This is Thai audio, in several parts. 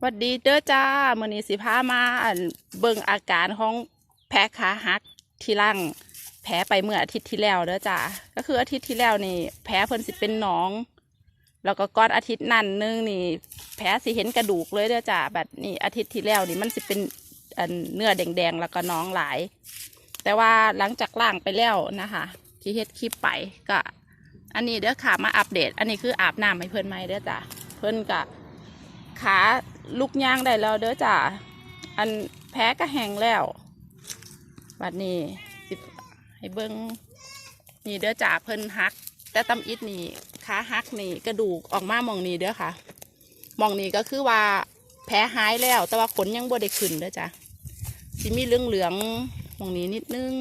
หวัดดีเด้อจ้ามื้อนี้สิพามาเบิ่งอาการของแผลขาหักที่ร่างแผลไปเมื่ออาทิตย์ที่แล้วเด้อจ้าก็คืออาทิตย์ที่แล้วนี่ แผลเพิ่นสิเป็นหนอง แล้วก็ก้อนอาทิตย์นั่นนึงนี่ แผลสิเห็นกระดูกเลยเด้อจ้าแบบนี้อาทิตย์ที่แล้วนี่มันสิเป็นเนื้อแดงๆแล้วก็น้องหลาย แต่ว่าหลังจากล่างไปแล้วนะคะ ที่เฮ็ดคลิปไปก็ อันนี้เด้อค่ะมาอัปเดต อันนี้คืออาบน้ำให้เพิ่นไหมเด้อจ้าเพิ่นก็ขา ลุกย่างได้แล้วเด้อจ้าอันแพ้ก็แห้งแล้วบัดนี้สิให้เบิ้งนี่เด้อจ้าเพิ่นหัก แต่ตำอิดนี่ขาหักนี่กระดูกออกมามองนี้เด้อค่ะมองนี้ก็คือว่าแผลหายแล้ว แต่ว่าขนยังบ่ได้ขึ้นเด้อจ้าสิมีเหลืองเหลืองมองนี้นิดนึง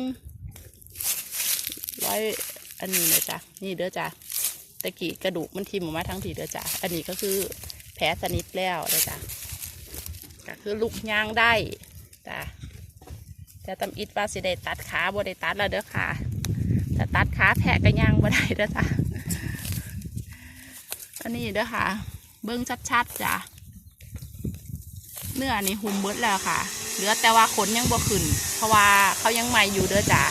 ร้อยอันนี้เลยจ้ะนี่เด้อจ้าตะกี้กระดูกมันทิ่มออกมาทั้งทีเด้อจ้าอันนี้ก็คือ แผลสนิทแล้วนะจ๊ะก็คือลูกย่างได้จ้ะแต่ตำอิดว่าสิได้ตัดขาบ่ได้ตัดแล้วเด้อค่ะถ้าตัดขาแผลก็ย่างบ่ได้เด้อจ้ะอันนี้เด้อค่ะ เบิ้งชัดๆจ้ะเนื้อนี่หุ่มเบิดแล้วค่ะ เหลือแต่ว่าขนยังบ่ขึ้น เพราะว่าเขายังใหม่อยู่เด้อจ้ะ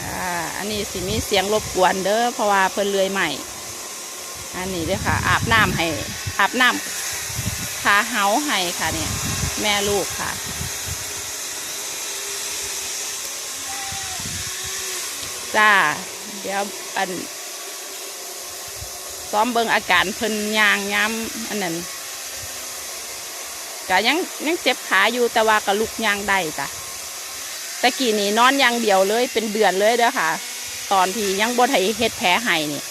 อ่าอันนี้สิมีเสียงรบกวนเด้อเพราะว่าเพิ่นเลื่อยใหม่ อันนี้เลยค่ะ อาบน้ำให้อาบน้ำขาเฮาให้ค่ะเนี่ย แม่ลูกค่ะจ้า เดี๋ยวอันซ้อมเบิงอาการเพิ่นยางย้ำอันนั้นก็ยังยังเจ็บขาอยู่แต่ว่าก็ลุกยางได้จ้ะตะกี้นี่นอนอย่างเดียวเลยเป็นเดือนเลยเด้อค่ะ ตอนที่ยังบ่ไทยเฮ็ดแผลให้นี่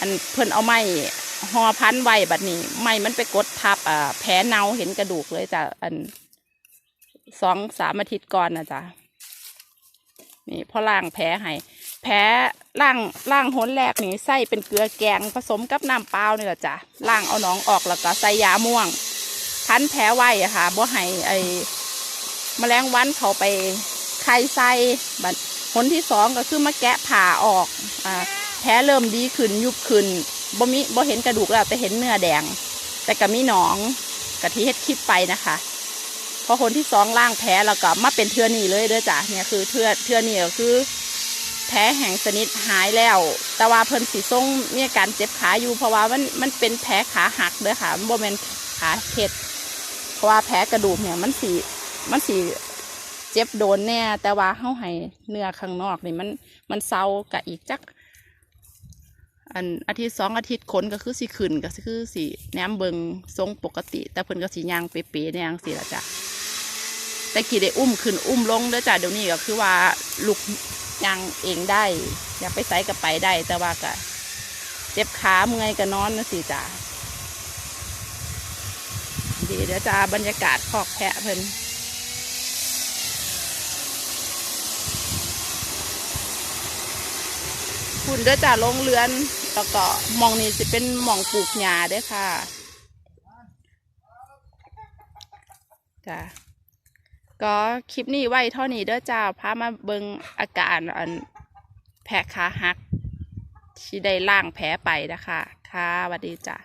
อันเพิ่นเอาไม้ห่อพันไว้บัดนี้ไม้มันไปกดทับอ่าแผลเนาเห็นกระดูกเลยจ้ะอันสองสามอาทิตย์ก่อนนะจ๊ะนี่พอล่างแผลให้แผลล่างล่างหนแรกนี่ใส่เป็นเกลือแกงผสมกับน้ำเปล่านี่แหละจ้ะล่างเอาหนองออกแล้วก็ใส่ยาม่วง พันแผลไว้อะค่ะบ่ให้ไอแมลงวันเขาไปไข่ใส่บัดหนที่สองก็คือมาแกะผ่าออกอ่า แผลเริ่มดีขึ้นยุบขึ้นบ่มีบ่เห็นกระดูกแล้วแต่เห็นเนื้อแดง แต่ก็มีหนองกะที่เฮ็ดคลิปไปนะคะพอคนที่สองล่างแผลแล้วก็มาเป็นเทือนี่เลยเด้อจ้ะเนี่ยคือเทือเทือนี่ก็คือ แผลแห่งสนิทหายแล้ว แต่ว่าเพิ่นสีทรงมีอาการเจ็บขาอยู่เพราะว่ามันมันเป็นแผลขาหักเด้อค่ะมันบ่แม่นขาเข็ดเพราะว่าแผลกระดูกเนี่ยมันสีมันสีเจ็บโดนแน่แต่ว่าเฮาให้เนื้อข้างนอกนี่มันมันเซากะอีกจัก อันอาทิตย์สองอาทิตย์ขนก็คือสีขึ้นก็คือสีแหนมเบิงทรงปกติ แต่เพิ่นก็สียางเป๊ะๆในยางสีละจ้ะแต่กี่ได้อุ้มขึ้นอุ้มลงเด้อจ้ะเดี๋ยวนี้ก็คือว่าลุกยางเองได้ อยากไปไสก็ไปได้ แต่ว่าก็เจ็บขาเมื่อยก็นอนนะสิจ้ะดีเดี๋ยวจ้าบรรยากาศคอกแพะเพิ่น คุณเด้อจ้าลงเรือนแล้วก็หมองนี้จะเป็นหมองปลูกหญ้าด้อค่ะจ้าก็คลิปนี้ไว้เท่านี้เด้อจ้าพามาเบิงอาการอันแผลขาหักที่ได้ล่างแผลไปนะคะค่ะสวัสดีจ้า